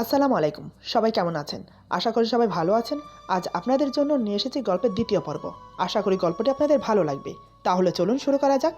আসসালামু আলাইকুম। সবাই কেমন আছেন? আশা করি সবাই ভালো আছেন। আজ আপনাদের জন্য নিয়ে এসেছি গল্পের দ্বিতীয় পর্ব। আশা করি গল্পটি আপনাদের ভালো লাগবে। তাহলে চলুন শুরু করা যাক।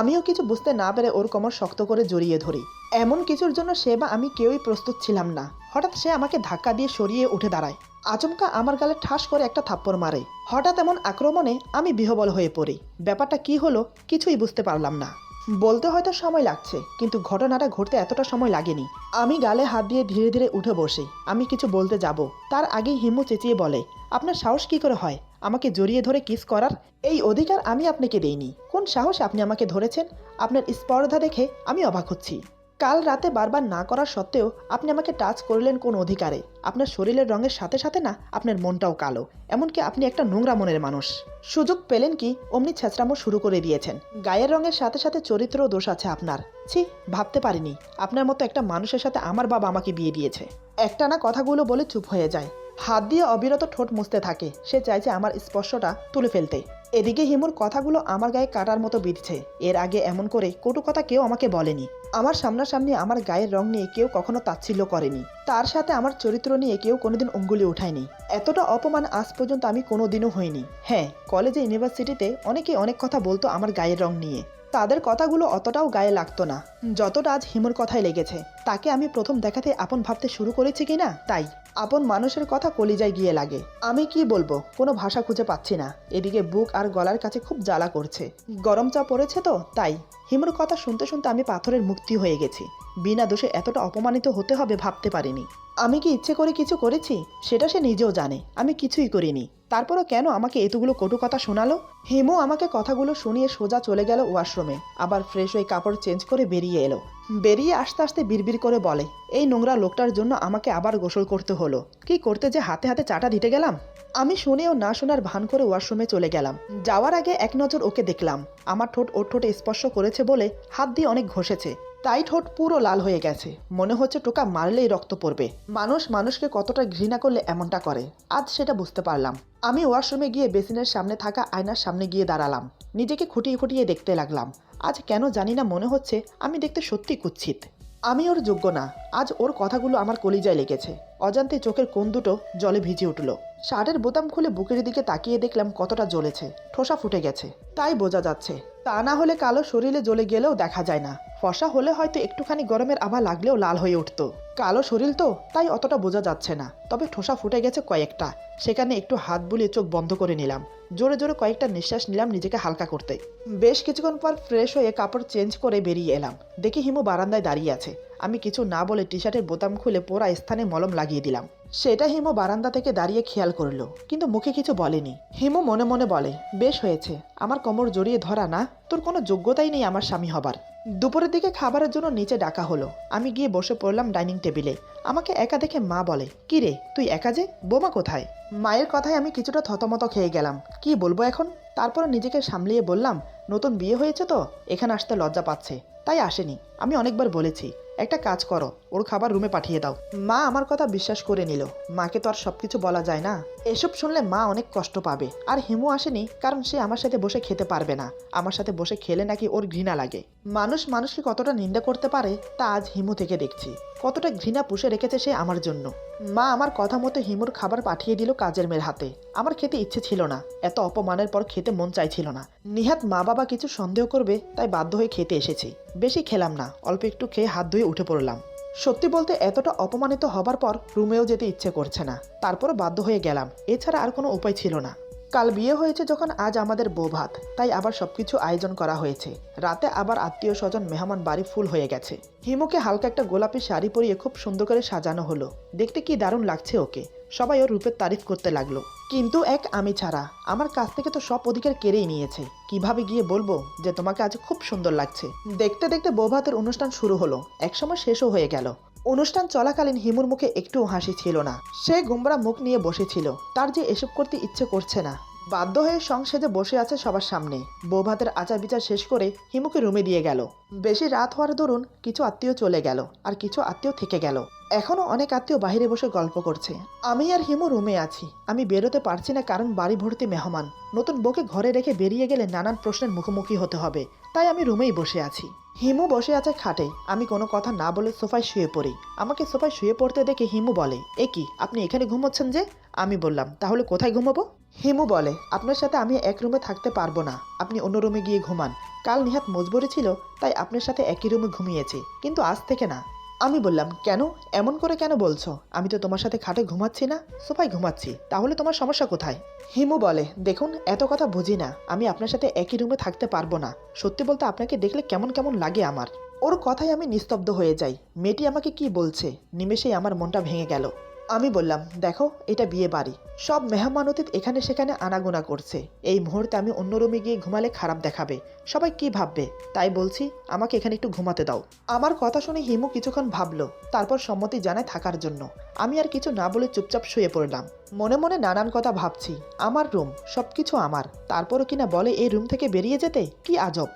আমিও কিছু বুঝতে না পেরে ওর কোমর শক্ত করে জড়িয়ে ধরি। এমন কিছুর জন্য সে বা আমি কেউই প্রস্তুত ছিলাম না। হঠাৎ সে আমাকে ধাক্কা দিয়ে সরিয়ে উঠে দাঁড়ায়। আচমকা আমার গালে ঠাস করে একটা থাপ্পড় মারে। হঠাৎ এমন আক্রমণে আমি বিহবল হয়ে পড়ি। ব্যাপারটা কি হলো কিছুই বুঝতে পারলাম না। বলতে হয়তো সময় লাগছে, কিন্তু ঘটনাটা ঘটতে এতটা সময় লাগেনি। আমি গালে হাত দিয়ে ধীরে ধীরে উঠে বসি। আমি কিছু বলতে যাব। তার আগেই হিমু চেঁচিয়ে বলে, আপনার সাহস কি করে হয়? আমাকে জড়িয়ে ধরে কিস করার? এই অধিকার আমি আপনাকে দেইনি। কোন সাহস আপনি আমাকে ধরেছেন? আপনার স্পর্ধা দেখে আমি অবাক হচ্ছি। কাল রাতে বারবার না করার সত্ত্বেও আপনি আমাকে টাচ করলেন কোন অধিকারে? আপনার শরীরের রঙের সাথে সাথে না, আপনার মনটাও কালো। এমনকি আপনি একটা নোংরা মনের মানুষ। সুযোগ পেলেন কি? অমনি ছেঁচড়ামো শুরু করে দিয়েছেন। গায়ের রঙের সাথে সাথে চরিত্র দোষ আছে আপনার। ছি, ভাবতে পারিনি। আপনার মতো একটা মানুষের সাথে আমার বাবা আমাকে বিয়ে দিয়েছে। একটা না কথাগুলো বলে চুপ হয়ে যায়। হাত দিয়ে অবিরত ঠোঁট মুছতে থাকে। সে চাইছে আমার স্পর্শটা তুলে ফেলতে। এদিকে হিমুর কথাগুলো আমার গায়ে কাটার মতো বিঁধছে। এর আগে এমন করে কটু কথা কেউ আমাকে বলেনি। আমার সামনাসামনি আমার গায়ের রং নিয়ে কেউ কখনো তাচ্ছিল্য করেনি। তার সাথে আমার চরিত্র নিয়ে কেউ কোনোদিন অঙ্গুলি উঠায়নি। এতটা অপমান আজ পর্যন্ত আমি কোনোদিনও হইনি। হ্যাঁ কলেজে, ইউনিভার্সিটিতে অনেকে অনেক কথা বলতো আমার গায়ের রং নিয়ে। তাদের কথাগুলো অতটাও গায়ে লাগতো না। যতটা আজ হিমুর কথায় লেগেছে, তাকে আমি প্রথম দেখাতে আপন ভাবতে শুরু করেছি কি না? তাই, আপন মানুষের কথা কলিজায় গিয়ে লাগে। আমি কি বলব? কোনো ভাষা খুঁজে পাচ্ছি না। এদিকে বুক আর গলার কাছে খুব জ্বালা করছে। গরম চা পড়েছে তো? তাই। হিমুর কথা শুনতে শুনতে আমি পাথরের মুক্তি হয়ে গেছি। বিনা দোষে এতটা অপমানিত হতে হবে ভাবতে পারিনি। আমি কি ইচ্ছে করে কিছু করেছি? সেটা সে নিজেও জানে। আমি কিছুই করিনি। তারপরও কেন আমাকে এতগুলো কটু কথা শোনালো? হেমো আমাকে কথাগুলো শুনিয়ে সোজা চলে গেল ওয়াশরুমে। আবার ফ্রেশ হয়ে কাপড় চেঞ্জ করে বেরিয়ে এলো। বেরিয়ে আসতে আসতে বিড়বিড় করে বলে, এই নোংরা লোকটার জন্য আমাকে আবার গোসল করতে হলো। কি করতে যে হাতে হাতে চাটা দিতে গেলাম? আমি শুনেও না শোনার ভান করে ওয়াশরুমে চলে গেলাম। যাওয়ার আগে এক নজর ওকে দেখলাম। আমার ঠোঁট ওর ঠোঁটে স্পর্শ করেছে বলে হাত দিয়ে অনেক ঘষেছে। তাই ঠোঁট পুরো লাল হয়ে গেছে। মনে হচ্ছে টোকা মারলেই রক্ত পড়বে। মানুষ মানুষকে কতটা ঘৃণা করলে এমনটা করে, আজ সেটা বুঝতে পারলাম। আমি ওয়াশরুমে গিয়ে বেসিনের সামনে থাকা আয়নার সামনে গিয়ে দাঁড়ালাম। নিজেকে খুঁটিয়ে খুঁটিয়ে দেখতে লাগলাম। আজ কেন জানি না মনে হচ্ছে আমি দেখতে সত্যি কুচ্ছিত আমি ওর যোগ্য না। আজ ওর কথাগুলো আমার কলিজায় লেগেছে। অজান্তে চোখের কোন দুটো জলে ভিজে উঠল। শার্টের বোতাম খুলে বুকের দিকে তাকিয়ে দেখলাম কতটা জ্বলেছে, ঠোসা ফুটে গেছে। তাই বোঝা যাচ্ছে, তা না হলে কালো শরীরে জ্বলে গেলেও দেখা যায় না। ফসা হলে হয়তো একটুখানি গরমের আভা লাগলেও লাল হয়ে উঠতো। কালো শরীর তো, তাই অতটা বোঝা যাচ্ছে না। তবে ঠোসা ফুটে গেছে কয়েকটা। সেখানে একটু হাত বুলিয়ে চোখ বন্ধ করে নিলাম। জোরে জোরে কয়েকটা নিঃশ্বাস নিলাম নিজেকে হালকা করতে। বেশ কিছুক্ষণ পর ফ্রেশ হয়ে কাপড় চেঞ্জ করে বেরিয়ে এলাম। দেখি হিমু বারান্দায় দাঁড়িয়ে আছে। আমি কিছু না বলে টি শার্টের বোতাম খুলে পোড়া স্থানে মলম লাগিয়ে দিলাম। সেটা হিমু বারান্দা থেকে দাঁড়িয়ে খেয়াল করল, কিন্তু মুখে কিছু বলেনি। হিমু মনে মনে বলে, বেশ হয়েছে, আমার কোমর জড়িয়ে ধরা না, তোর কোনো যোগ্যতাই নেই আমার স্বামী হবার। দুপুরের দিকে খাবারের জন্য নিচে ডাকা হলো। আমি গিয়ে বসে পড়লাম ডাইনিং টেবিলে। আমাকে একা দেখে মা বলে, কি রে, তুই একা যে, বোমা কোথায়? মায়ের কথায় আমি কিছুটা থতমত খেয়ে গেলাম। কি বলব এখন? তারপর নিজেকে সামলিয়ে বললাম, নতুন বিয়ে হয়েছে তো, এখানে আসতে লজ্জা পাচ্ছে। তাই আসেনি। আমি অনেকবার বলেছি একটা কাজ করো, ওর খাবার রুমে পাঠিয়ে দাও। মা আমার কথা বিশ্বাস করে নিল। মাকে তো আর সবকিছু বলা যায় না। এসব শুনলে মা অনেক কষ্ট পাবে। আর হিমু আসেনি কারণ সে আমার সাথে বসে খেতে পারবে না। আমার সাথে বসে খেলে নাকি ওর ঘৃণা লাগে। মানুষ মানুষকে কতটা নিন্দা করতে পারে তা আজ হিমু থেকে দেখছি। কতটা ঘৃণা পুষে রেখেছে সে আমার জন্য। মা আমার কথা মতো হিমুর খাবার পাঠিয়ে দিল কাজের মেয়ের হাতে। আমার খেতে ইচ্ছে ছিল না। এত অপমানের পর খেতে মন চাইছিল না। নিহাত মা বাবা কিছু সন্দেহ করবে তাই বাধ্য হয়ে খেতে এসেছি। বেশি খেলাম না। অল্প একটু খেয়ে হাত ধুয়ে উঠে পড়লাম। সত্যি বলতে এতটা অপমানিত হবার পর রুমেও যেতে ইচ্ছে করছে না। তারপরও বাধ্য হয়ে গেলাম। এছাড়া আর কোনো উপায় ছিল না। কাল বিয়ে হয়েছে যখন আজ আমাদের বৌভাত তাই আবার সবকিছু আয়োজন করা হয়েছে। রাতে আবার আত্মীয় স্বজন মেহমান বাড়ি ফুল হয়ে গেছে। হিমুকে হালকা একটা গোলাপি শাড়ি পরিয়ে খুব সুন্দর করে সাজানো হলো। দেখতে কি দারুণ লাগছে ওকে। সবাই ওর রূপের তারিফ করতে লাগল। কিন্তু এক আমি ছাড়া, আমার কাছ থেকে তো সব অধিকার কেড়েই নিয়েছে। কীভাবে গিয়ে বলব যে তোমাকে আজ খুব সুন্দর লাগছে? দেখতে দেখতে বৌভাতের অনুষ্ঠান শুরু হলো। একসময় শেষও হয়ে গেল। অনুষ্ঠান চলাকালীন হিমুর মুখে একটু হাসি ছিল না। সে গুমরা মুখ নিয়ে বসেছিল। তার যে এসব করতে ইচ্ছে করছে না বাধ্য হয়ে সংসেজে বসে আছে সবার সামনে। বৌভাতের আচার বিচার শেষ করে হিমুকে রুমে দিয়ে গেল। বেশি রাত হওয়ার দরুন কিছু আত্মীয় চলে গেল আর কিছু আত্মীয় থেকে গেল। এখনও অনেক আত্মীয় বাইরে বসে গল্প করছে। আমি আর হিমু রুমে আছি। আমি বেরোতে পারছি না কারণ বাড়ি ভর্তি মেহমান। নতুন বউকে ঘরে রেখে বেরিয়ে গেলে নানান প্রশ্নের মুখোমুখি হতে হবে। তাই আমি রুমেই বসে আছি। হিমু বসে আছে খাটে। আমি কোনো কথা না বলে সোফায় শুয়ে পড়ি। আমাকে সোফায় শুয়ে পড়তে দেখে হিমু বলে এ কি আপনি এখানে ঘুমোচ্ছেন যে? আমি বললাম, তাহলে কোথায় ঘুমাবো? হিমু বলে, আপনার সাথে আমি এক রুমে থাকতে পারব না। আপনি অন্য রুমে গিয়ে ঘুমান। কাল নিহাত মজবুরি ছিল, তাই আপনার সাথে একই রুমে ঘুমিয়েছি, কিন্তু আজ থেকে না। আমি বললাম, কেন? এমন করে কেন বলছো? আমি তো তোমার সাথে খাটে ঘুমাচ্ছি না, সোফায় ঘুমাচ্ছি। তাহলে তোমার সমস্যা কোথায়? হিমু বলে, দেখুন, এত কথা বুঝি না। আমি আপনার সাথে একই রুমে থাকতে পারব না। সত্যি বলতে আপনাকে দেখলে কেমন কেমন লাগে আমার। ওর কথায় আমি নিস্তব্ধ হয়ে যাই। মেয়েটি আমাকে কি বলছে? নিমেষেই আমার মনটা ভেঙে গেল। আমি বললাম, দেখো, এটা বিয়ে বাড়ি। সব মেহমান অতীত এখানে সেখানে আনাগোনা করছে। এই মুহূর্তে আমি অন্য রুমে গিয়ে ঘুমালে খারাপ দেখাবে। সবাই কি ভাববে? তাই বলছি, আমাকে এখানে একটু ঘুমাতে দাও। আমার কথা শুনে হিমু কিছুক্ষণ ভাবলো, তারপর সম্মতি জানায় থাকার জন্য। আমি আর কিছু না বলে চুপচাপ শুয়ে পড়লাম। মনে মনে নানান কথা ভাবছি। আমার রুম সব কিছু আমার। তারপরও কিনা বলে এই রুম থেকে বেরিয়ে যেতে? কি আজব!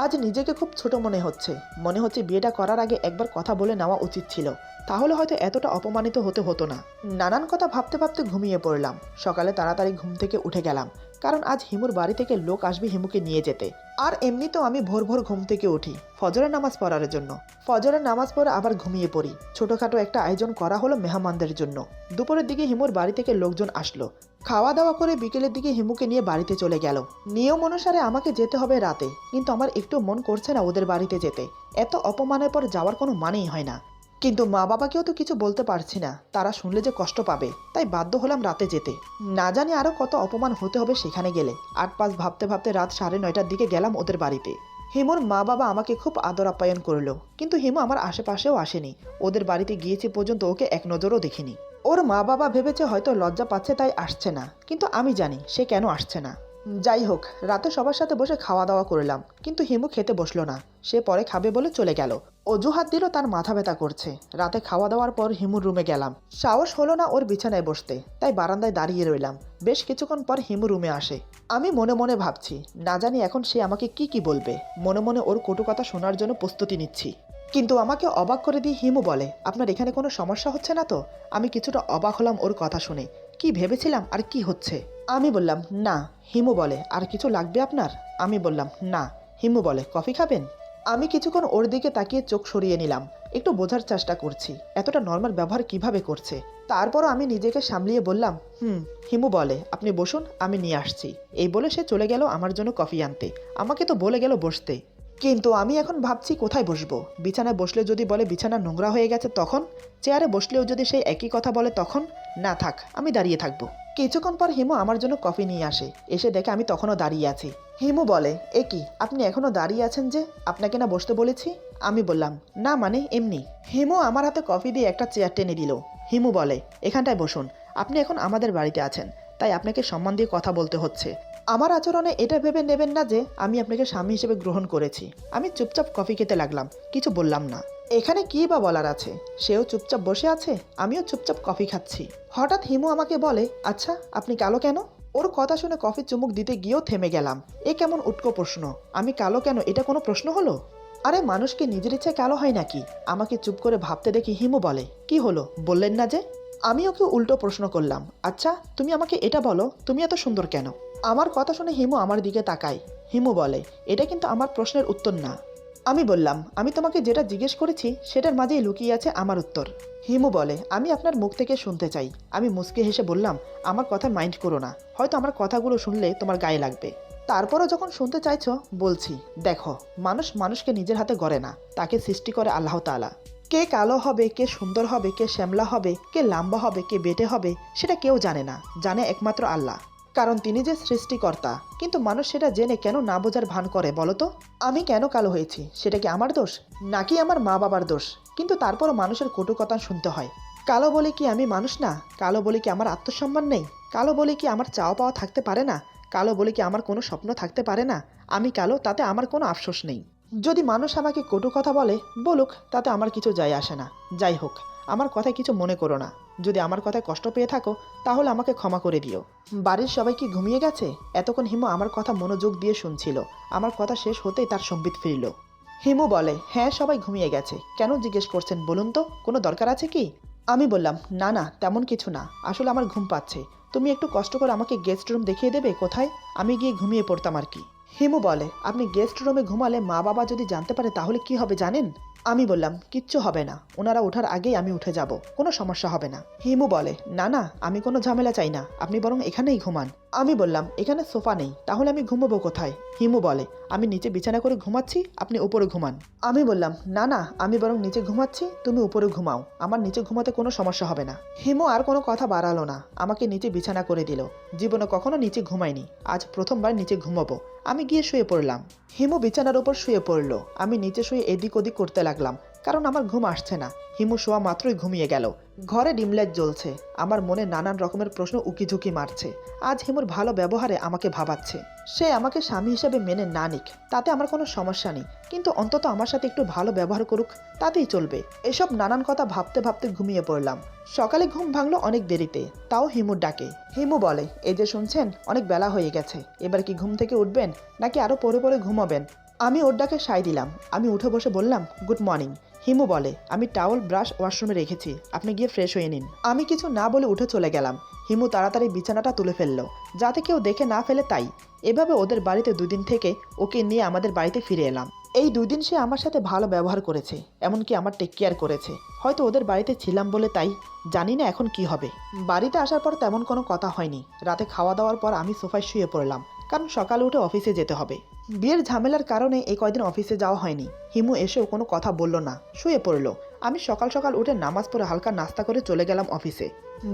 আজ নিজেকে খুব ছোট মনে হচ্ছে। মনে হচ্ছে বিয়েটা করার আগে একবার কথা বলে নেওয়া উচিত ছিল। তাহলে হয়তো এতটা অপমানিত হতে হতো না। নানান কথা ভাবতে ভাবতে ঘুমিয়ে পড়লাম। সকালে তাড়াতাড়ি ঘুম থেকে উঠে গেলাম। কারণ আজ হিমুর বাড়ি থেকে লোক আসবে হিমুকে নিয়ে যেতে। আর এমনি তো আমি ভোর ভোর ঘুম থেকে উঠি, ফজরের নামাজ পড়ার জন্য। ফজরের নামাজ পড়ে আবার ঘুমিয়ে পড়ি। ছোটোখাটো একটা আয়োজন করা হলো মেহমানদের জন্য। দুপুরের দিকে হিমুর বাড়ি থেকে লোকজন আসলো। খাওয়া দাওয়া করে বিকেলের দিকে হিমুকে নিয়ে বাড়িতে চলে গেল। নিয়ম অনুসারে আমাকে যেতে হবে রাতে, কিন্তু আমার একটু মন করছে না ওদের বাড়িতে যেতে। এত অপমানের পর যাওয়ার কোনো মানেই হয় না। কিন্তু মা বাবাকেও তো কিছু বলতে পারছি না। তারা শুনলে যে কষ্ট পাবে, তাই বাধ্য হলাম রাতে যেতে। না জানি আরও কত অপমান হতে হবে সেখানে গেলে। আট পাঁচ ভাবতে ভাবতে রাত সাড়ে নয়টার দিকে গেলাম ওদের বাড়িতে। হিমুর মা বাবা আমাকে খুব আদর আপ্যায়ন করল, কিন্তু হিমু আমার আশেপাশেও আসেনি। ওদের বাড়িতে গিয়েছি পর্যন্ত ওকে এক নজরও দেখিনি। ওর মা বাবা ভেবেছে হয়তো লজ্জা পাচ্ছে তাই আসছে না, কিন্তু আমি জানি সে কেন আসছে না। যাই হোক, রাতে সবার সাথে বসে খাওয়া দাওয়া করলাম, কিন্তু হিমু খেতে বসল না। সে পরে খাবে বলে চলে গেল। অজুহাত দিল তার মাথা ব্যথা করছে। রাতে খাওয়া দাওয়ার পর হিমুর রুমে গেলাম। সাহস হলো না ওর বিছানায় বসতে, তাই বারান্দায় দাঁড়িয়ে রইলাম। বেশ কিছুক্ষণ পর হিমু রুমে আসে। আমি মনে মনে ভাবছি, না জানি এখন সে আমাকে কি কি বলবে। মনে মনে ওর কটু কথা শোনার জন্য প্রস্তুতি নিচ্ছি। কিন্তু আমাকে অবাক করে দিয়ে হিমু বলে, আপনার এখানে কোনো সমস্যা হচ্ছে না তো? আমি কিছুটা অবাক হলাম ওর কথা শুনে। কি ভেবেছিলাম? আর কি হচ্ছে? আমি বললাম, না। হিমু বলে, আর কিছু লাগবে আপনার? আমি বললাম, না। হিমু বলে, কফি খাবেন? আমি কিছুক্ষণ ওর দিকে তাকিয়ে চোখ সরিয়ে নিলাম। একটু বোঝার চেষ্টা করছি, এতটা নর্মাল ব্যবহার কীভাবে করছে? তারপরও আমি নিজেকে সামলিয়ে বললাম, হুম, হিমু বলে, আপনি বসুন, আমি নিয়ে আসছি। এই বলে সে চলে গেল আমার জন্য কফি আনতে। আমাকে তো বলে গেল বসতে। কিন্তু আমি এখন ভাবছি কোথায় বসবো? বিছানায় বসলে যদি বলে বিছানা নোংরা হয়ে গেছে তখন? চেয়ারে বসলেও যদি সেই একই কথা বলে তখন? না থাক, আমি দাঁড়িয়ে থাকব। কিছুক্ষণ পর হিমু আমার জন্য কফি নিয়ে আসে। এসে দেখে আমি তখনও দাঁড়িয়ে আছি। হিমু বলে, এ কি, আপনি এখনও দাঁড়িয়ে আছেন যে? আপনাকে না বসতে বলেছি? আমি বললাম, না মানে এমনি। হিমু আমার হাতে কফি দিয়ে একটা চেয়ার টেনে দিল। হিমু বলে, এখানটায় বসুন, আপনি এখন আমাদের বাড়িতে আছেন, তাই আপনাকে সম্মান দিয়ে কথা বলতে হচ্ছে। আমার আচরণে এটা ভেবে নেবেন না যে আমি আপনাকে স্বামী হিসেবে গ্রহণ করেছি। আমি চুপচাপ কফি খেতে লাগলাম, কিছু বললাম না। এখানে কি বা বলার আছে? সেও চুপচাপ বসে আছে, আমিও চুপচাপ কফি খাচ্ছি। হঠাৎ হিমু আমাকে বলে আচ্ছা আপনি কালো কেন? ওর কথা শুনে কফি চুমুক দিতে গিয়েও থেমে গেলাম। এ কেমন উটকো প্রশ্ন, আমি কালো কেন, এটা কোনো প্রশ্ন হলো? আরে মানুষকে নিজের ইচ্ছে কালো হয় নাকি? আমাকে চুপ করে ভাবতে দেখি হিমু বলে, কি হলো? বললেন না যে? আমি ওকে উল্টো প্রশ্ন করলাম আচ্ছা তুমি আমাকে এটা বলো, তুমি এত সুন্দর কেন? আমার কথা শুনে হিমু আমার দিকে তাকায়। হিমু বলে, এটা কিন্তু আমার প্রশ্নের উত্তর না। আমি বললাম, আমি তোমাকে যেটা জিজ্ঞেস করেছি, সেটার মাঝেই লুকিয়ে আছে আমার উত্তর। হিমু বলে, আমি আপনার মুখ থেকে শুনতে চাই। আমি মুসকে হেসে বললাম, আমার কথা মাইন্ড করো না। হয়তো আমার কথাগুলো শুনলে তোমার গায়ে লাগবে। তারপরও যখন শুনতে চাইছো, বলছি, দেখো, মানুষ মানুষকে নিজের হাতে গড়ে না। তাকে সৃষ্টি করে আল্লাহ তাআলা। কে কালো হবে, কে সুন্দর হবে, কে শ্যামলা হবে, কে লম্বা হবে, কে বেটে হবে, সেটা কেউ জানে না। জানে একমাত্র আল্লাহ। কারণ তিনি যে সৃষ্টিকর্তা, কিন্তু মানুষ সেটা জেনে কেন না বোঝার ভান করে বলো তো? আমি কেন কালো হয়েছি? সেটা কি আমার দোষ? নাকি আমার মা বাবার দোষ? কিন্তু তারপরও মানুষের কটু কথা শুনতে হয়। কালো বলে কি আমি মানুষ না? কালো বলে কি আমার আত্মসম্মান নেই? কালো বলে কি আমার চাওয়া পাওয়া থাকতে পারে না? কালো বলে কি আমার কোনো স্বপ্ন থাকতে পারে না? আমি কালো, তাতে আমার কোনো আফসোস নেই। যদি মানুষ আমাকে কটু কথা বলে, বলুক, তাতে আমার কিছু যায় আসে না। যাই হোক, আমার কথায় কিছু মনে করো না। যদি আমার কথায় কষ্ট পেয়ে থাকো, তাহলে আমাকে ক্ষমা করে দিও। বাড়ির সবাই কি ঘুমিয়ে গেছে? এতক্ষণ হিমু আমার কথা মনোযোগ দিয়ে শুনছিল। আমার কথা শেষ হতেই তার সম্বিত ফিরল। হিমু বলে হ্যাঁ সবাই ঘুমিয়ে গেছে। কেন জিজ্ঞেস করছেন বলুন তো? কোনো দরকার আছে কি? আমি বললাম, না না, তেমন কিছু না। আসলে আমার ঘুম পাচ্ছে। তুমি একটু কষ্ট করে আমাকে গেস্ট রুম দেখিয়ে দেবে কোথায়? আমি গিয়ে ঘুমিয়ে পড়তাম আর কি। হিমু বলে, আপনি গেস্ট রুমে ঘুমালে মা বাবা যদি জানতে পারে তাহলে কি হবে জানেন? আমি বললাম, কিচ্ছু হবে না। ওনারা ওঠার আগেই আমি উঠে যাব। কোনো সমস্যা হবে না। হিমু বলে, না না, আমি কোনো ঝামেলা চাই না। আপনি বরং এখানেই ঘুমান। আমি বললাম, এখানে সোফা নেই। তাহলে আমি ঘুমবো কোথায়? হিমু বলে আমি নিচে বিছানা করে ঘুমাচ্ছি, আপনি উপরে ঘুমান। আমি বললাম, না না, আমি বরং নিচে ঘুমাচ্ছি, তুমি উপরে ঘুমাও। আমার নিচে ঘুমাতে কোনো সমস্যা হবে না। হেমো আর কোনো কথা বাড়ালো না। আমাকে নিচে বিছানা করে দিল। জীবনে কখনো নিচে ঘুমাইনি। আজ প্রথমবার নিচে ঘুমাবো। আমি গিয়ে শুয়ে পড়লাম। হিমু বিছানার উপর শুয়ে পড়ল। আমি নিচে শুয়ে এদিক ওদিক করতে লাগলাম। কারণ আমার ঘুম আসছে না। হিমু শোয়া মাত্রই ঘুমিয়ে গেল। ঘরে ডিমলাইট জ্বলছে। আমার মনে নানান রকমের প্রশ্ন উকিঝুঁকি মারছে। আজ হিমুর ভালো ব্যবহারে আমাকে ভাবাচ্ছে। সে আমাকে স্বামী হিসেবে মেনে না নিক। তাতে আমার কোনো সমস্যা নেই। কিন্তু অন্তত আমার সাথে একটু ভালো ব্যবহার করুক, তাতেই চলবে। এসব নানান কথা ভাবতে ভাবতে ঘুমিয়ে পড়লাম। সকালে ঘুম ভাঙলো অনেক দেরিতে। তাও হিমুর ডাকে। হিমু বলে, এই যে শুনছেন, অনেক বেলা হয়ে গেছে। এবার কি ঘুম থেকে উঠবেন, নাকি আরও পরে পরে ঘুমাবেন? আমি ওর ডাকে সাই দিলাম। আমি উঠে বসে বললাম, গুড মর্নিং। হিমু বলে, আমি টাওয়াল, ব্রাশ, ওয়াশরুমে রেখেছি। আপনি গিয়ে ফ্রেশ হয়ে নিন। আমি কিছু না বলে উঠে চলে গেলাম। হিমু তাড়াতাড়ি বিছানাটা তুলে ফেলল। যাতে কেউ দেখে না ফেলে তাই। এভাবে ওদের বাড়িতে দুদিন থেকে ওকে নিয়ে আমাদের বাড়িতে ফিরে এলাম। এই দুদিন সে আমার সাথে ভালো ব্যবহার করেছে, এমনকি আমার টেক কেয়ার করেছে। হয়তো ওদের বাড়িতে ছিলাম বলে তাই, জানি না এখন কি হবে। বাড়িতে আসার পর তেমন কোনো কথা হয়নি। রাতে খাওয়া দাওয়ার পর আমি সোফায় শুয়ে পড়লাম। কারণ সকালে উঠে অফিসে যেতে হবে। বিয়ের ঝামেলার কারণে এই কয়দিন অফিসে যাওয়া হয়নি। হিমু এসেও কোনো কথা বলল না। শুয়ে পড়ল। আমি সকাল সকাল উঠে নামাজ পড়ে হালকা নাস্তা করে চলে গেলাম অফিসে।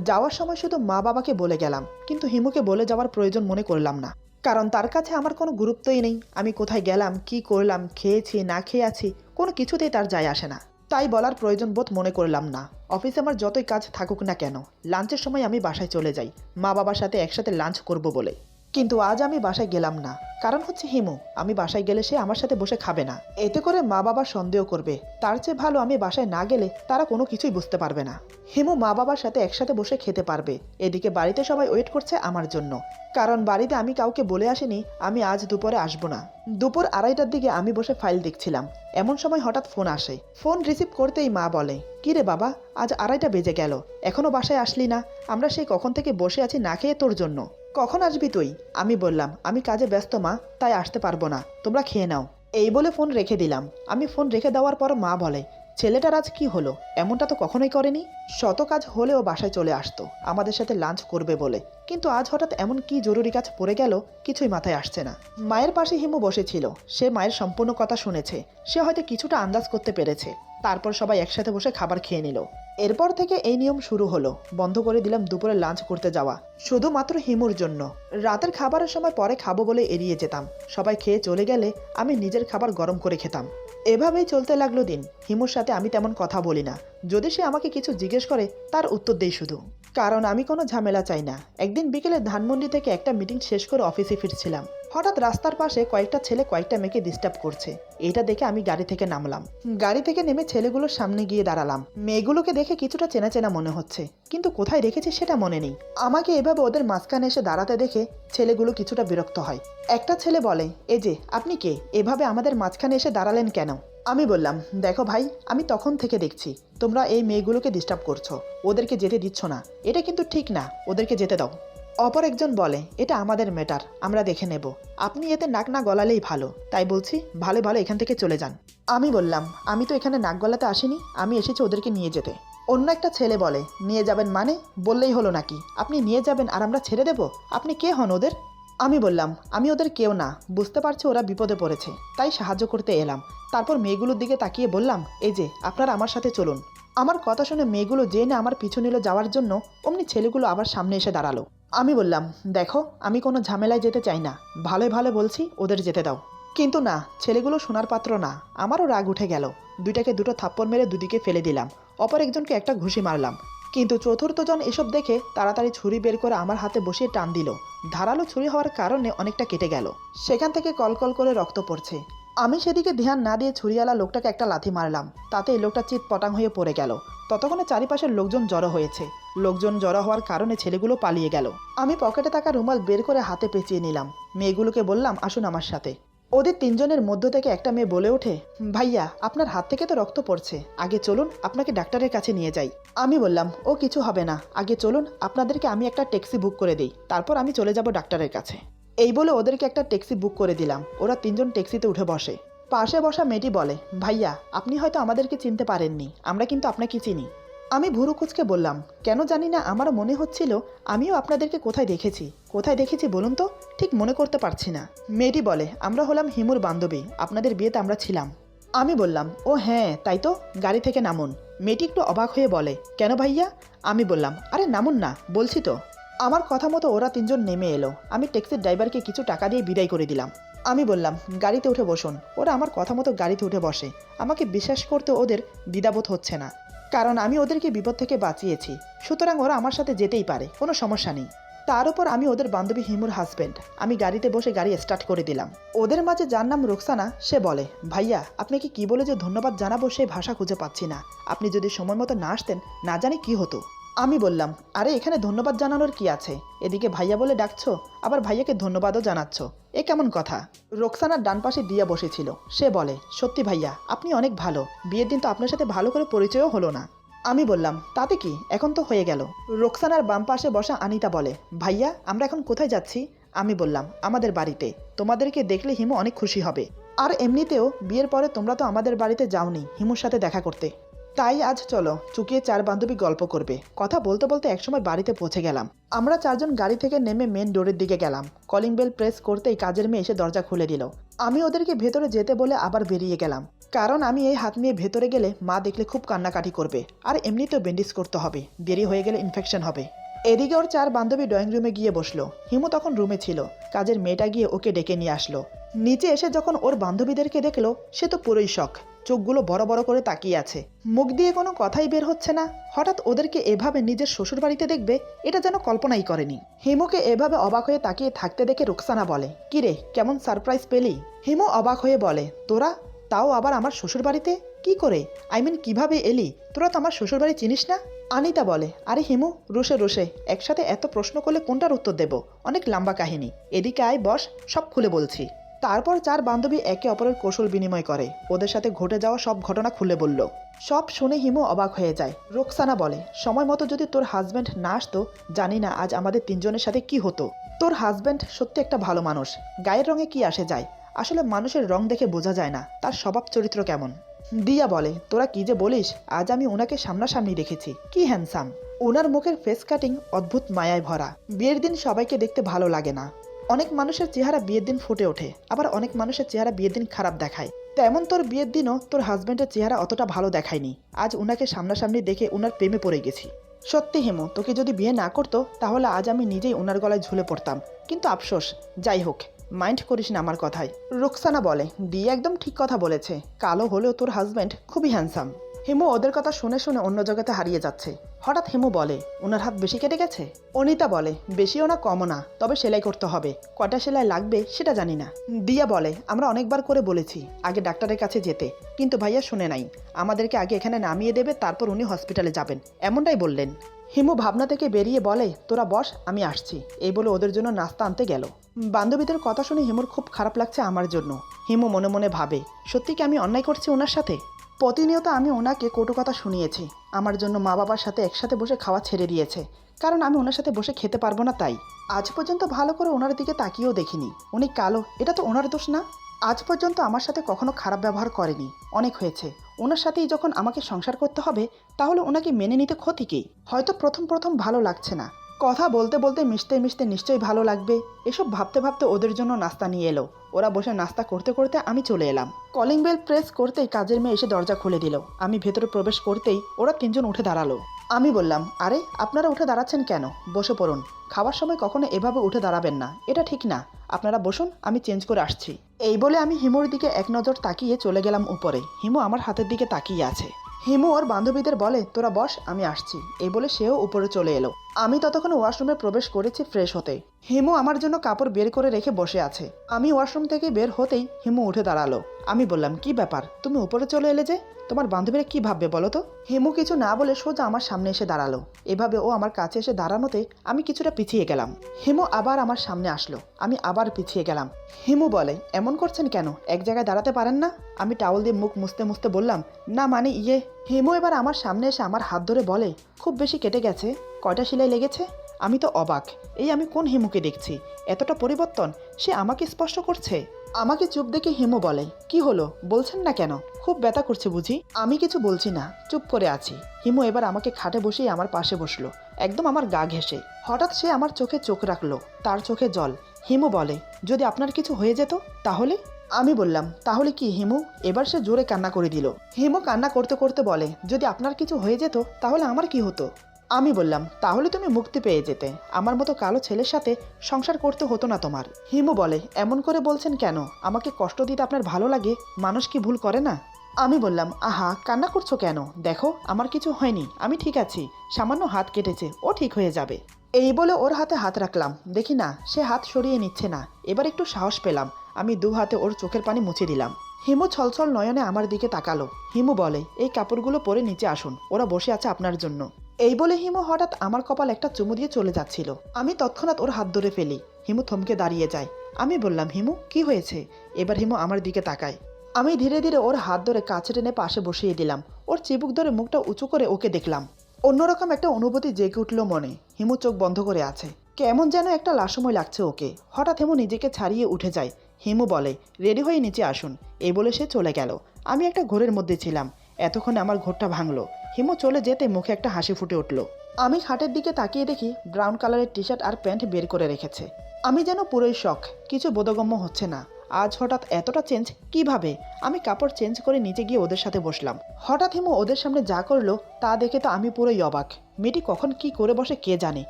যাওয়ার সময় শুধু মা বাবাকে বলে গেলাম, কিন্তু হিমুকে বলে যাওয়ার প্রয়োজন মনে করলাম না। কারণ তার কাছে আমার কোনো গুরুত্বই নেই। আমি কোথায় গেলাম, কি করলাম, খেয়েছি, না খেয়ে আছি কোনো কিছুতেই তার যায় আসে না। তাই বলার প্রয়োজন বোধ মনে করলাম না। অফিসে আমার যতই কাজ থাকুক না কেন, লাঞ্চের সময় আমি বাসায় চলে যাই। মা বাবার সাথে একসাথে লাঞ্চ করব বলে। কিন্তু আজ আমি বাসায় গেলাম না। কারণ হচ্ছে হিমু, আমি বাসায় গেলে সে আমার সাথে বসে খাবে না। এতে করে মা বাবা সন্দেহ করবে। তার চেয়ে ভালো আমি বাসায় না গেলে তারা কোনো কিছুই বুঝতে পারবে না। হিমু মা বাবার সাথে একসাথে বসে খেতে পারবে। এদিকে বাড়িতে সবাই ওয়েট করছে আমার জন্য। কারণ বাড়িতে আমি কাউকে বলে আসিনি, আমি আজ দুপুরে আসব না। দুপুর আড়াইটার দিকে আমি বসে ফাইল দেখছিলাম। এমন সময় হঠাৎ ফোন আসে। ফোন রিসিভ করতেই মা বলে, কি রে বাবা, আজ আড়াইটা বেজে গেল। এখনও বাসায় আসলি না। আমরা সেই কখন থেকে বসে আছি না খেয়ে তোর জন্য। কখন আসবি তুই? আমি বললাম, আমি কাজে ব্যস্ত মা, তাই আসতে পারব না। তোমরা খেয়ে নাও। এই বলে ফোন রেখে দিলাম। আমি ফোন রেখে দেওয়ার পর মা বলে ছেলেটার আজ কি হলো? এমনটা তো কখনোই করেনি। শত কাজ হলেও বাসায় চলে আসতো। আমাদের সাথে লাঞ্চ করবে বলে। কিন্তু আজ হঠাৎ এমন কি জরুরি কাজ পড়ে গেল কিছুই মাথায় আসছে না। মায়ের পাশে হিমু বসেছিল। সে মায়ের সম্পূর্ণ কথা শুনেছে। সে হয়তো কিছুটা আন্দাজ করতে পেরেছে। তারপর সবাই একসাথে বসে খাবার খেয়ে নিল। এরপর থেকে এই নিয়ম শুরু হলো। বন্ধ করে দিলাম দুপুরে লাঞ্চ করতে যাওয়া। শুধুমাত্র হিমুর জন্য। রাতের খাবারের সময় পরে খাব বলে এড়িয়ে যেতাম। সবাই খেয়ে চলে গেলে আমি নিজের খাবার গরম করে খেতাম। এভাবেই চলতে লাগল দিন। হিমুর সাথে আমি তেমন কথা বলি না। যদি সে আমাকে কিছু জিজ্ঞেস করে, তার উত্তর দেই শুধু। কারণ আমি কোনো ঝামেলা চাই না। একদিন বিকেলে ধানমন্ডি থেকে একটা মিটিং শেষ করে অফিসে ফিরছিলাম। হঠাৎ রাস্তার পাশে কয়েকটা ছেলে কয়েকটা মেয়েকে ডিস্টার্ব করছে। এটা দেখে আমি গাড়ি থেকে নামলাম। গাড়ি থেকে নেমে ছেলেগুলোর সামনে গিয়ে দাঁড়ালাম। মেয়েগুলোকে দেখে কিছুটা চেনা চেনা মনে হচ্ছে। কিন্তু কোথায় রেখেছি সেটা মনে নেই। আমাকে এভাবে ওদের মাঝখানে এসে দাঁড়াতে দেখে ছেলেগুলো কিছুটা বিরক্ত হয়। একটা ছেলে বলে এ যে, আপনি কে? এভাবে আমাদের মাঝখানে এসে দাঁড়ালেন কেন? আমি বললাম, দেখো ভাই, আমি তখন থেকে দেখছি। তোমরা এই মেয়েগুলোকে ডিস্টার্ব করছ। ওদেরকে যেতে দিচ্ছ না। এটা কিন্তু ঠিক না। ওদেরকে যেতে দাও। অপর একজন বলে, এটা আমাদের ম্যাটার, আমরা দেখে নেব। আপনি এতে নাক না গলালেই ভালো। তাই বলছি, ভালো ভালো এখান থেকে চলে যান। আমি বললাম, আমি তো এখানে নাক গলাতে আসিনি, আমি এসেছি ওদেরকে নিয়ে যেতে। অন্য একটা ছেলে বলে, নিয়ে যাবেন মানে? বললেই হলো নাকি। আপনি নিয়ে যাবেন আর আমরা ছেড়ে দেব? আপনি কে হন ওদের? আমি বললাম, আমি ওদের কেউ না। বুঝতে পারছি, ওরা বিপদে পড়েছে। তাই সাহায্য করতে এলাম। তারপর মেয়েগুলোর দিকে তাকিয়ে বললাম, এই যে, আপনারা আমার সাথে চলুন। আমার কথা শুনে মেয়েগুলো জেনে আমার পিছু নিল যাওয়ার জন্য অমনি ছেলেগুলো আবার সামনে এসে দাঁড়াল। আমি বললাম, দেখো, আমি কোনো ঝামেলায় যেতে চাই না। ভালোই ভালো বলছি, ওদের যেতে দাও। কিন্তু না, ছেলেগুলো সোনার পাত্র না, আমারও রাগ উঠে গেল। দুইটাকে দুটো থাপ্পড় মেরে দুদিকে ফেলে দিলাম। অপর একজনকে একটা ঘুষি মারলাম। কিন্তু চতুর্থজন এসব দেখে তাড়াতাড়ি ছুরি বের করে আমার হাতে বসিয়ে টান দিল। ধারালো ছুরি হওয়ার কারণে অনেকটা কেটে গেল। সেখান থেকে কলকল করে রক্ত পড়ছে। আমি সেদিকে ধ্যান না দিয়ে ছুরিওয়ালা লোকটাকে একটা লাথি মারলাম। তাতে এই লোকটা চিৎ পটাং হয়ে পড়ে গেল। ততক্ষণে চারিপাশের লোকজন জড়ো হয়েছে। লোকজন জড়ো হওয়ার কারণে ছেলেগুলো পালিয়ে গেল। আমি পকেটে থাকা রুমাল বের করে হাতে পেঁচিয়ে নিলাম। মেয়েগুলোকে বললাম, আসুন আমার সাথে। ওদের তিনজনের মধ্য থেকে একটা মেয়ে বলে ওঠে, ভাইয়া, আপনার হাত থেকে তো রক্ত পড়ছে। আগে চলুন, আপনাকে ডাক্তারের কাছে নিয়ে যাই। আমি বললাম, ও কিছু হবে না। আগে চলুন, আপনাদেরকে আমি একটা ট্যাক্সি বুক করে দিই। তারপর আমি চলে যাব ডাক্তারের কাছে। এই বলে ওদেরকে একটা ট্যাক্সি বুক করে দিলাম। ওরা তিনজন ট্যাক্সিতে উঠে বসে। পাশে বসা মেয়েটি বলে, ভাইয়া, আপনি হয়তো আমাদেরকে চিনতে পারেননি। আমরা কিন্তু আপনাকে চিনি। আমি ভুরু কুচকে বললাম, কেন জানি না আমার মনে হচ্ছিল আমিও আপনাদেরকে কোথায় দেখেছি। কোথায় দেখেছি বলুন তো? ঠিক মনে করতে পারছি না। মেয়েটি বলে, আমরা হলাম হিমুর বান্ধবী, আপনাদের বিয়েতে আমরা ছিলাম। আমি বললাম, ও হ্যাঁ তাই তো? গাড়ি থেকে নামুন। মেয়েটি একটু অবাক হয়ে বলে, কেন ভাইয়া? আমি বললাম, আরে নামুন না, বলছি তো। আমার কথা মতো ওরা তিনজন নেমে এলো। আমি ট্যাক্সির ড্রাইভারকে কিছু টাকা দিয়ে বিদায় করে দিলাম। আমি বললাম, গাড়িতে উঠে বসুন। ওরা আমার কথা মতো গাড়িতে উঠে বসে। আমাকে বিশ্বাস করতে ওদের দ্বিধাবোধ হচ্ছে না, কারণ আমি ওদেরকে বিপদ থেকে বাঁচিয়েছি। সুতরাং ওরা আমার সাথে যেতেই পারে, কোনো সমস্যা নেই। তার উপর আমি ওদের বান্ধবী হিমুর হাজব্যান্ড আমি গাড়িতে বসে গাড়ি স্টার্ট করে দিলাম। ওদের মাঝে যার নাম রোকসানা, সে বলে, ভাইয়া, আপনাকে কি বলে যে ধন্যবাদ জানাব সেই ভাষা খুঁজে পাচ্ছি না। আপনি যদি সময় মতো না আসতেন, না জানি কি হতো। আমি বললাম, আরে, এখানে ধন্যবাদ জানানোর কি আছে? এদিকে ভাইয়া বলে ডাকছো, আবার ভাইয়াকে ধন্যবাদও জানাচ্ছ। এ কেমন কথা? রোকসানার ডান পাশে দিয়া বসেছিল। সে বলে, সত্যি ভাইয়া, আপনি অনেক ভালো। বিয়ের দিন তো আপনার সাথে ভালো করে পরিচয়ও হলো না। আমি বললাম, তাতে কি? এখন তো হয়ে গেল। রোকসানার বাম পাশে বসা আনিতা বলে, ভাইয়া, আমরা এখন কোথায় যাচ্ছি? আমি বললাম, আমাদের বাড়িতে। তোমাদেরকে দেখলে হিমু অনেক খুশি হবে। আর এমনিতেও বিয়ের পরে তোমরা তো আমাদের বাড়িতে যাওনি হিমুর সাথে দেখা করতে। তাই আজ চলো, চুকিয়ে চার বান্ধবী গল্প করবে। কথা বলতে বলতে একসময় বাড়িতে পৌঁছে গেলাম। আমরা চারজন গাড়ি থেকে নেমে মেন ডোরের দিকে গেলাম। কলিং বেল প্রেস করতেই কাজের মেয়ে এসে দরজা খুলে দিল। আমি ওদেরকে ভেতরে যেতে বলে আবার বেরিয়ে গেলাম। কারণ আমি এই হাত নিয়ে ভেতরে গেলে মা দেখলে খুব কান্নাকাটি করবে। আর এমনিতেও ব্যান্ডেজ করতে হবে। দেরি হয়ে গেলে ইনফেকশন হবে। এদিকে ওর চার বান্ধবী ড্রয়িং রুমে গিয়ে বসল। হিমু তখন রুমে ছিল। কাজের মেয়েটা গিয়ে ওকে ডেকে নিয়ে আসলো। নিচে এসে যখন ওর বান্ধবীদেরকে দেখল, সে তো পুরোই শখ চোখগুলো বড় বড় করে তাকিয়ে আছে। মুখ দিয়ে কোনো কথাই বের হচ্ছে না। হঠাৎ ওদেরকে এভাবে নিজের শ্বশুর বাড়িতে দেখবে, এটা যেন কল্পনাই করেনি। হিমুকে এভাবে অবাক হয়ে তাকিয়ে থাকতে দেখে রুকসানা বলে কিরে কেমন সারপ্রাইজ পেলি? হিমু অবাক হয়ে বলে, তোরা? তাও আবার আমার শ্বশুর বাড়িতে কি করে? আই মিন কীভাবে এলি? তোরা তো আমার শ্বশুর বাড়ি চিনিস না? আনিতা বলে, আরে হিমু রুষে রুষে একসাথে এত প্রশ্ন করলে কোনটার উত্তর দেব? অনেক লম্বা কাহিনী। এদিকে আয়, বস, সব খুলে বলছি। তারপর চার বান্ধবী একে অপরের কৌশল বিনিময় করে। ওদের সাথে ঘটে যাওয়া সব ঘটনা খুলে বলল। সব শুনে হিমু অবাক হয়ে যায়। রোকসানা বলে, সময় মতো যদি তোর হাজব্যান্ড না আসতো, জানি না আজ আমাদের তিনজনের সাথে কি হতো। তোর হাজব্যান্ড সত্যি একটা ভালো মানুষ। গায়ের রঙে কি আসে যায়? আসলে মানুষের রং দেখে বোঝা যায় না। তার স্বভাব চরিত্র কেমন? দিয়া বলে, তোরা কি যে বলিস, আজ আমি ওনাকে সামনাসামনি দেখেছি। কি হ্যান্ডসাম ওনার মুখের ফেস কাটিং অদ্ভুত মায়ায় ভরা। বিয়ের দিন সবাইকে দেখতে ভালো লাগে না। অনেক মানুষের চেহারা বিয়ের দিন ফুটে ওঠে, আবার অনেক মানুষের চেহারা বিয়ের দিন খারাপ দেখায়। তেমন তোর বিয়ের দিনও তোর হাজব্যান্ডের চেহারা অতটা ভালো দেখায়নি। আজ ওনাকে সামনাসামনি দেখে ওনার প্রেমে পড়ে গেছি। সত্যি হেমো, তোকে যদি বিয়ে না করতো, তাহলে আজ আমি নিজেই ওনার গলায় ঝুলে পড়তাম। কিন্তু আফসোস, যাই হোক, মাইন্ড করিস না আমার কথায়। রুকসানা বলে দিয়ে একদম ঠিক কথা বলেছে। কালো হলেও তোর হাজব্যান্ড খুবই হ্যান্ডসাম হিমু ওদের কথা শুনে শুনে অন্য জগতে হারিয়ে যাচ্ছে। হঠাৎ হিমু বলে, ওনার হাত বেশি কেটে গেছে? অনিতা বলে, বেশিও না, কমও না, তবে সেলাই করতে হবে। কটা সেলাই লাগবে সেটা জানি না। দিয়া বলে, আমরা অনেকবার করে বলেছি, আগে ডাক্তারের কাছে যেতে, কিন্তু ভাইয়া শুনে নাই। আমাদেরকে আগে এখানে নামিয়ে দেবে, তারপর উনি হসপিটালে যাবেন। এমনটাই বললেন। হিমু ভাবনা থেকে বেরিয়ে বলে, তোরা বস, আমি আসছি। এই বলে ওদের জন্য নাস্তা আনতে গেল। বান্ধবীদের কথা শুনে হিমুর খুব খারাপ লাগছে আমার জন্য। হিমু মনে মনে ভাবে, সত্যি কি আমি অন্যায় করছি ওনার সাথে? প্রতিনিয়ত আমি ওনাকে কটু কথা শুনিয়েছি। আমার জন্য মা বাবার সাথে একসাথে বসে খাওয়া ছেড়ে দিয়েছে। কারণ আমি ওনার সাথে বসে খেতে পারব না তাই। আজ পর্যন্ত ভালো করে ওনার দিকে তাকিয়েও দেখিনি। উনি কালো, এটা তো ওনার দোষ না? আজ পর্যন্ত আমার সাথে কখনো খারাপ ব্যবহার করেনি। অনেক হয়েছে। ওনার সাথেই যখন আমাকে সংসার করতে হবে, তাহলে ওনাকে মেনে নিতে ক্ষতি কি? হয়তো প্রথম প্রথম ভালো লাগছে না। কথা বলতে বলতে মিশতে মিশতে নিশ্চয়ই ভালো লাগবে। এসব ভাবতে ভাবতে ওদের জন্য নাস্তা নিয়ে এলো। ওরা বসে নাস্তা করতে করতে আমি চলে এলাম। কলিং বেল প্রেস করতেই কাজের মেয়ে এসে দরজা খুলে দিল। আমি ভেতরে প্রবেশ করতেই ওরা তিনজন উঠে দাঁড়াল। আমি বললাম, আরে, আপনারা উঠে দাঁড়াচ্ছেন কেন? বসে পড়ুন। খাওয়ার সময় কখনো এভাবে উঠে দাঁড়াবেন না। এটা ঠিক না। আপনারা বসুন, আমি চেঞ্জ করে আসছি। এই বলে আমি হিমুর দিকে এক নজর তাকিয়ে চলে গেলাম উপরে। হিমু আমার হাতের দিকে তাকিয়ে আছে। হিমু ওর বান্ধবীদের বলে, তোরা বস, আমি আসছি। এই বলে সেও উপরে চলে এলো। আমি ততক্ষণ ওয়াশরুমে প্রবেশ করেছি ফ্রেশ হতে। হিমু আমার জন্য কাপড় বের করে রেখে বসে আছে। আমি ওয়াশরুম থেকে বের হতেই হিমু উঠে দাঁড়াল। আমি বললাম, কি ব্যাপার? তুমি উপরে চলে এলে যে? তোমার বান্ধবীরা কি ভাববে বলো তো? হিমু কিছু না বলে সোজা আমার সামনে এসে দাঁড়াল। এভাবে ও আমার কাছে এসে দাঁড়ানোতে আমি কিছুটা পিছিয়ে গেলাম। হিমু আবার আমার সামনে আসলো। আমি আবার পিছিয়ে গেলাম। হিমু বলে, এমন করছেন কেন? এক জায়গায় দাঁড়াতে পারেন না? আমি টাওয়াল দিয়ে মুখ মুছতে মুছতে বললাম, না মানে ইয়ে? হিমু এবার আমার সামনে এসে আমার হাত ধরে বলে খুব বেশি কেটে গেছে। কয়টা সেলাই লেগেছে? আমি তো অবাক। এই আমি কোন হিমুকে দেখছি? এতটা পরিবর্তন? সে আমাকে স্পষ্ট করছে? আমাকে চুপ দেখে হিমু বলে, কি হলো? বলছেন না কেন? খুব ব্যথা করছে বুঝি? আমি কিছু বলছি না। চুপ করে আছি। হিমু এবার আমাকে খাটে বসেই আমার পাশে বসল। একদম আমার গা ঘেঁষে। হঠাৎ সে আমার চোখে চোখ রাখল। তার চোখে জল। হিমু বলে, যদি আপনার কিছু হয়ে যেত, তাহলে? আমি বললাম, তাহলে কি হিমু? এবার সে জোরে কান্না করে দিল। হিমু কান্না করতে করতে বলে, যদি আপনার কিছু হয়ে যেত, তাহলে আমার কি হতো? আমি বললাম, তাহলে তুমি মুক্তি পেয়ে যেতে। আমার মতো কালো ছেলের সাথে সংসার করতে হতো না তোমার। হিমু বলে, এমন করে বলছেন কেন? আমাকে কষ্ট দিতে আপনার ভালো লাগে? মানুষ কি ভুল করে না? আমি বললাম, আহা, কান্না করছ কেন? দেখো, আমার কিছু হয়নি। আমি ঠিক আছি। সামান্য হাত কেটেছে, ও ঠিক হয়ে যাবে। এই বলে ওর হাতে হাত রাখলাম। দেখি না, সে হাত সরিয়ে নিচ্ছে না। এবার একটু সাহস পেলাম। আমি দু হাতে ওর চোখের পানি মুছে দিলাম। হিমু ছলছল নয়নে আমার দিকে তাকালো। হিমু বলে, এই কাপড়গুলো পরে নিচে আসুন। ওরা বসে আছে আপনার জন্য। এই বলে হিমু হঠাৎ আমার কপাল একটা চুমু দিয়ে চলে যাচ্ছিল। আমি তৎক্ষণাৎ ওর হাত ধরে ফেলি। হিমু থমকে দাঁড়িয়ে যায়। আমি বললাম, হিমু, কি হয়েছে? এবার হিমু আমার দিকে তাকায়। আমি ধীরে ধীরে ওর হাত ধরে কাছে টেনে পাশে বসিয়ে দিলাম। ওর চিবুক ধরে মুখটা উঁচু করে ওকে দেখলাম। অন্যরকম একটা অনুভূতি জেগে উঠল মনে। হিমু চোখ বন্ধ করে আছে। কেমন যেন একটা লাসময় লাগছে ওকে। হঠাৎ হিমু নিজেকে ছাড়িয়ে উঠে যায়। হিমু বলে, রেডি হয়ে নিচে আসুন। এই বলে সে চলে গেল। আমি একটা ঘোরের মধ্যে ছিলাম। এতক্ষণে আমার ঘোরটা ভাঙলো। হিমু চলে যেতে মুখে একটা হাসি ফুটে উঠল। আমি খাটের দিকে তাকিয়ে দেখি ব্রাউন কালারের টি শার্ট আর প্যান্ট বের করে রেখেছে। আমি যেন পুরোই শখ, কিছু বোধগম্য হচ্ছে না। আজ হঠাৎ এতটা চেঞ্জ কীভাবে? আমি কাপড় চেঞ্জ করে নিচে গিয়ে ওদের সাথে বসলাম। হঠাৎ হিমু ওদের সামনে যা করল, তা দেখে তো আমি পুরোই অবাক। মেয়েটি কখন কি করে বসে কে জানে?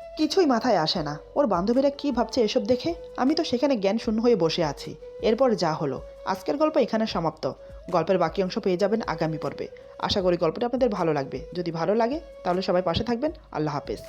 কিছুই মাথায় আসে না। ওর বান্ধবীরা কি ভাবছে এসব দেখে? আমি তো সেখানে জ্ঞান শূন্য হয়ে বসে আছি। এরপর যা হলো। আজকের গল্প এখানে সমাপ্ত। গল্পের বাকি অংশ পেয়ে যাবেন আগামী পর্বে। আশা করি গল্পটা আপনাদের ভালো লাগবে। যদি ভালো লাগে, তাহলে সবাই পাশে থাকবেন। আল্লাহ হাফেজ।